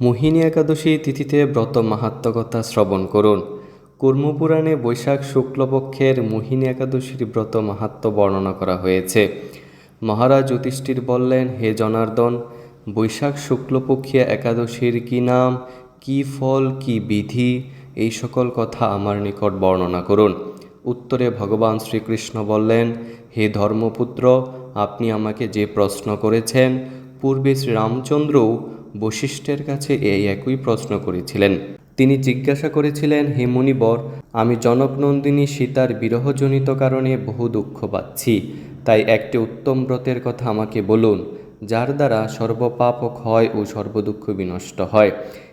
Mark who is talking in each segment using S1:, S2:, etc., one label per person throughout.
S1: মোহিনী একাদশী তিথিতে ব্রত মাহাত্মকতা শ্রবণ করুন। কর্মপুরাণে বৈশাখ শুক্লপক্ষের মোহিনী একাদশীর ব্রত মাহাত্ম বর্ণনা করা হয়েছে। মহারাজ যুধিষ্ঠির বললেন, হে জনার্দন, বৈশাখ শুক্লপক্ষিয়া একাদশীর কি নাম, কি ফল, কি বিধি, এই সকল কথা আমার নিকট বর্ণনা করুন। উত্তরে ভগবান শ্রীকৃষ্ণ বললেন, হে ধর্মপুত্র, আপনি আমাকে যে প্রশ্ন করেছেন, পূর্বে শ্রীরামচন্দ্রও বশিষ্ঠের কাছে এই একই প্রশ্ন করেছিলেন। তিনি জিজ্ঞাসা করেছিলেন, হে মুনিবর, আমি জনকনন্দিনী সীতার বিরহজনিত কারণে বহু দুঃখ পাচ্ছি। তাই একটি উত্তম ব্রতের কথা আমাকে বলুন, যার দ্বারা সর্বপাপ ক্ষয় ও সর্বদুঃখ বিনষ্ট হয়।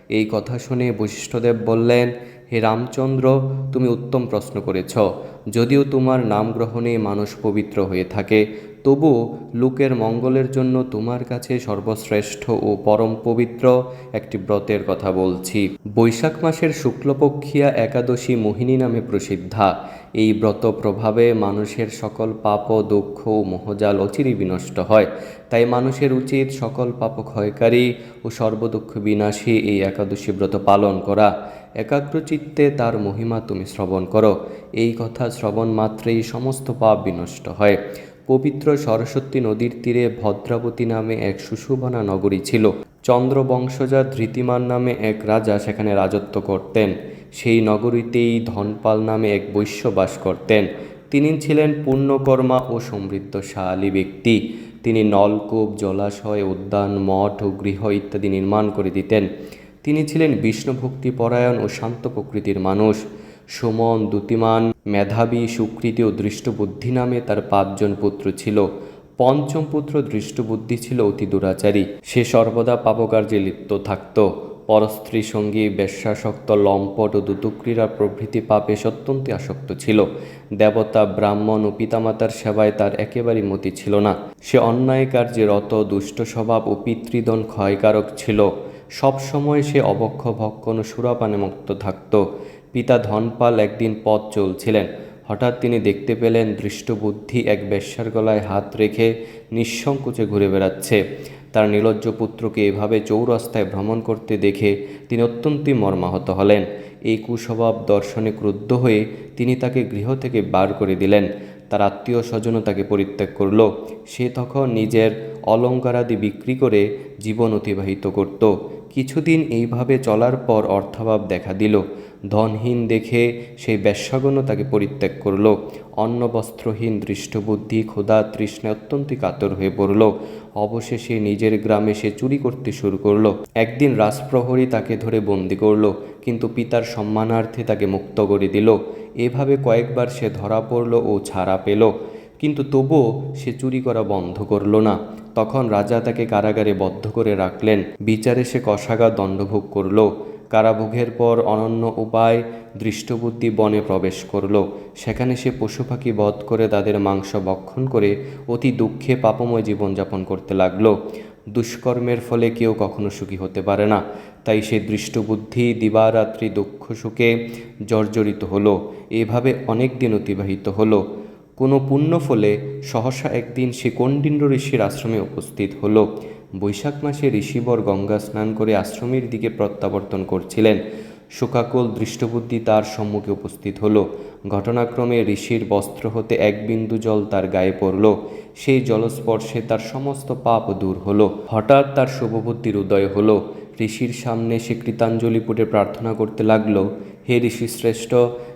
S1: এই কথা শুনে বশিষ্ঠদেব বললেন, হে রামচন্দ্র, তুমি উত্তম প্রশ্ন করেছ। যদিও তোমার নাম গ্রহণে মানুষ পবিত্র হয়ে থাকে তবুও লোকের মঙ্গলের জন্য তোমার কাছে সর্বশ্রেষ্ঠ ও পরম পবিত্র একটি ব্রতের কথা বলছি। বৈশাখ মাসের শুক্লপক্ষিয়া একাদশী মোহিনী নামে প্রসিদ্ধা। এই ব্রত প্রভাবে মানুষের সকল পাপ, দুঃখ ও মোহজাল অচিরে বিনষ্ট হয়। তাই মানুষের উচিত সকল পাপ ক্ষয়কারী ও সর্বদুঃখ বিনাশী এই একাদশী ব্রত পালন করা। একাগ্রচিত্তে তার মহিমা তুমি শ্রবণ করো। এই কথা শ্রবণ মাত্রেই সমস্ত পাপ বিনষ্ট হয়। পবিত্র সরস্বতী নদীর তীরে ভদ্রাবতী নামে এক সুশোভনা নগরী ছিল। চন্দ্রবংশজা ধৃতিমান নামে এক রাজা সেখানে রাজত্ব করতেন। সেই নগরীতেই ধনপাল নামে এক বৈশ্য বাস করতেন। তিনি ছিলেন পূর্ণকর্মা ও সমৃদ্ধশালী ব্যক্তি। তিনি নলকূপ, জলাশয়, উদ্যান, মঠ ও গৃহ ইত্যাদি নির্মাণ করে দিতেন। তিনি ছিলেন বিষ্ণুভক্তি পরায়ণ ও শান্ত প্রকৃতির মানুষ। সুমন দ্যুতিমান মেধাবী সুকৃতি ও দৃষ্টবুদ্ধি নামে তার পাঁচজন পুত্র ছিল। পঞ্চম পুত্র দৃষ্টবুদ্ধি ছিল অতি দুরাচারী। সে সর্বদা পাপকার্যে লিপ্ত থাকত। পরস্ত্রী সঙ্গী, বেশ্যাসক্ত, লম্পট ও দুতুক্রীড়া প্রভৃতি পাপে অত্যন্ত আসক্ত ছিল। দেবতা, ব্রাহ্মণ ও পিতামাতার সেবায় তার একেবারেই মতি ছিল না। সে অন্যায় কার্যে রত, দুষ্ট স্বভাব ও পিতৃদন ক্ষয়কারক ছিল। সবসময় সে অবক্ষ, ভক্ষণ সুরাপানে মুক্ত থাকত। পিতা ধনপাল একদিন পথ চলছিলেন। হঠাৎ তিনি দেখতে পেলেন দৃষ্টবুদ্ধি এক বেশ্যার গলায় হাত রেখে নিঃসংকোচে ঘুরে বেড়াচ্ছে। তার নির্লজ্জ পুত্রকে এভাবে চৌরাস্তায় ভ্রমণ করতে দেখে তিনি অত্যন্তই মর্মাহত হলেন। এই কুস্বভাব দর্শনে ক্রুদ্ধ হয়ে তিনি তাকে গৃহ থেকে বার করে দিলেন। তার আত্মীয় স্বজনও তাকে পরিত্যাগ করল। সে তখন নিজের অলঙ্কারাদি বিক্রি করে জীবন অতিবাহিত করত। কিছুদিন এইভাবে চলার পর অর্থাভাব দেখা দিল। ধনহীন দেখে সেই ব্যবসাগণও তাকে পরিত্যাগ করল। অন্ন, বস্ত্রহীন, দৃষ্টবুদ্ধি, ক্ষুধা তৃষ্ণা অত্যন্ত কাতর হয়ে পড়ল। অবশেষে নিজের গ্রামে সে চুরি করতে শুরু করল। একদিন রাজপ্রহরী তাকে ধরে বন্দি করল, কিন্তু পিতার সম্মানার্থে তাকে মুক্ত করে দিল। এভাবে কয়েকবার সে ধরা পড়ল ও ছাড়া পেল, কিন্তু তবুও সে চুরি করা বন্ধ করল না। তখন রাজা তাকে কারাগারে বদ্ধ করে রাখলেন। বিচারে সে কষাগা দণ্ডভোগ করল। কারাভোগের পর অনন্য উপায় দৃষ্টবুদ্ধি বনে প্রবেশ করল। সেখানে সে পশু পাখি বধ করে তাদের মাংস ভক্ষণ করে অতি দুঃখে পাপময় জীবনযাপন করতে লাগল। দুষ্কর্মের ফলে কেউ কখনো সুখী হতে পারে না। তাই সে দৃষ্টবুদ্ধি, দিবারাত্রি দুঃখ সুখে জর্জরিত হলো। এভাবে অনেক দিন অতিবাহিত হলো। কোনো পুণ্য ফলে সহসা একদিন সে কণ্ডিন্য ঋষির আশ্রমে উপস্থিত হলো। বৈশাখ মাসে ঋষিবর গঙ্গা স্নান করে আশ্রমের দিকে প্রত্যাবর্তন করছিলেন। শোকাকুল দৃষ্টবুদ্ধি তার সম্মুখে উপস্থিত হলো। ঘটনাক্রমে ঋষির বস্ত্র হতে এক বিন্দু জল তার গায়ে পড়ল। সেই জলস্পর্শে তার সমস্ত পাপ দূর হলো। হঠাৎ তার শুভবুদ্ধির উদয় হলো। ঋষির সামনে সে কৃতাঞ্জলি পুটে প্রার্থনা করতে লাগল, হে ঋষি শ্রেষ্ঠ,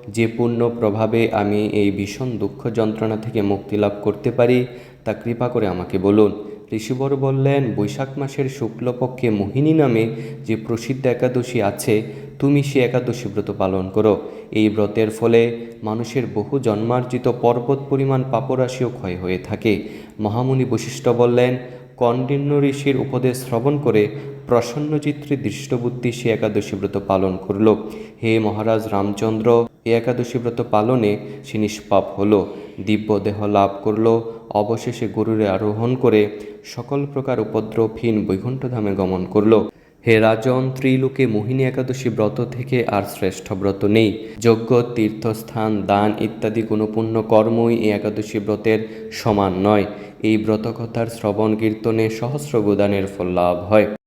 S1: যে পূর্ণ প্রভাবে আমি এই ভীষণ দুঃখ যন্ত্রণা থেকে মুক্তি লাভ করতে পারি, তা কৃপা করে আমাকে বলুন। ঋষিবর বললেন, বৈশাখ মাসের শুক্লপক্ষে মোহিনী নামে যে প্রসিদ্ধ একাদশী আছে, তুমি সে একাদশী ব্রত পালন করো। এই ব্রতের ফলে মানুষের বহু জন্মার্জিত পর্বত পরিমাণ পাপরাশিও ক্ষয় হয়ে থাকে। মহামুনি বৈশিষ্ট্য বললেন কণ্ডিন্য ঋষির উপদেশ শ্রবণ করে প্রসন্নচিত্রে দৃষ্টবুদ্ধি সে একাদশী ব্রত পালন করল। হে মহারাজ রামচন্দ্র, এ একাদশী ব্রত পালনে সে নিষ্পাপ হল দিব্য দেহ লাভ করল, অবশেষে গরুরে আরোহণ করে সকল প্রকার উপদ্রবহীন বৈকুণ্ঠধামে গমন করল। হে রাজন, ত্রিলোকে মোহিনী একাদশী ব্রত থেকে আর শ্রেষ্ঠ ব্রত নেই। যজ্ঞ, তীর্থস্থান, দান ইত্যাদি কোনো পুণ্য কর্মই এই একাদশী ব্রতের সমান নয়। এই ব্রতকথার শ্রবণ কীর্তনে সহস্র গোদানের ফল লাভ হয়।